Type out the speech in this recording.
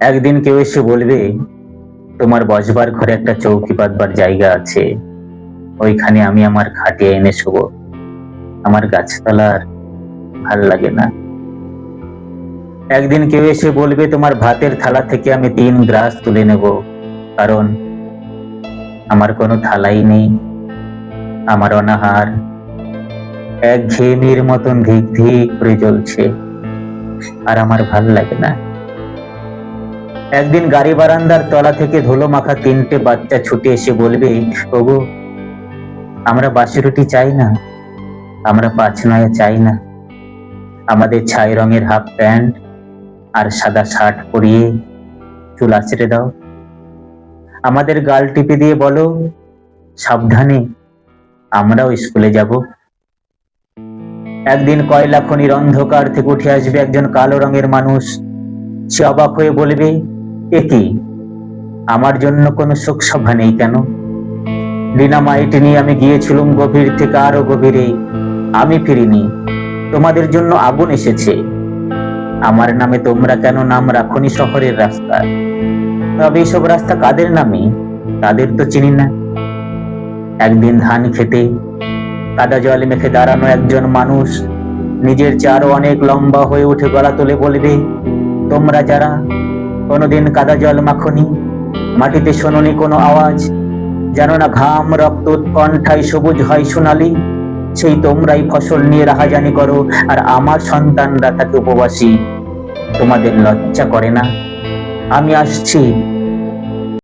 একদিন কেউ এসে বলবে, তোমার বসবার ঘরে একটা চৌকি পাতবার জায়গা আছে। ওইখানে আমি আমার খাটিয়ে এনে শোব। আমার গাছতলার ভালো লাগে না। একদিন কেউ এসে বলবে, তোমার ভাতের থালা থেকে আমি তিন গ্রাস তুলে নেব। কারণ আমার কোনো থালাই নেই, আমার অনাহার এক ঘেমির মতন ধিক ধিক করে জ্বলছে, আর আমার ভালো লাগে না। একদিন গাড়ি বারান্দার তলা থেকে ধুলো মাখা তিনটে বাচ্চা ছুটে এসে বলবে, ওগো, আমরা বাসি রুটি চাই না, আমরা পাঁচ নয়া চাই না। আমাদের ছাই রঙের হাফ প্যান্ট আর সাদা শার্ট পরিয়ে চুল আছড়ে দাও। আমাদের গাল টিপে দিয়ে বলো, সাবধানে, আমরাও স্কুলে যাব। একদিন কয়লা খনির অন্ধকার থেকে উঠে আসবে একজন কালো রঙের মানুষ। সে অবাক হয়ে বলবে এ আমার জন্য কোনো শোক সভা নেই কেন? ডিনামাইট নিয়ে আমি গিয়েছিলাম গভীর থেকে আরও গভীরে। আমি ফিরিনি। তোমাদের জন্য আগুন এসেছে। আমার নামে তোমরা কেন নাম রাখনি শহরের রাস্তা? তবে এইসব রাস্তা কাদের নামে? তাদের তো চিনি না। একদিন ধান খেতে, কাদা জল মেখে দাঁড়ানো একজন মানুষ নিজের চারও অনেক লম্বা হয়ে উঠে গলা তুলে বলবে, তোমরা যারা কোনোদিন কাদা জল মাখনি। মাটিতে শোনি কোনো আওয়াজ। যেন না, ঘাম, রক্ত কণ্ঠায় সবুজ হয় সোনালি। সেই তোমরাই ফসল নিয়ে রাহাজানি করো, আর আমার সন্তানরা তাকে উপবাসী। তোমাদের লজ্জা করে না। আমি আসছি।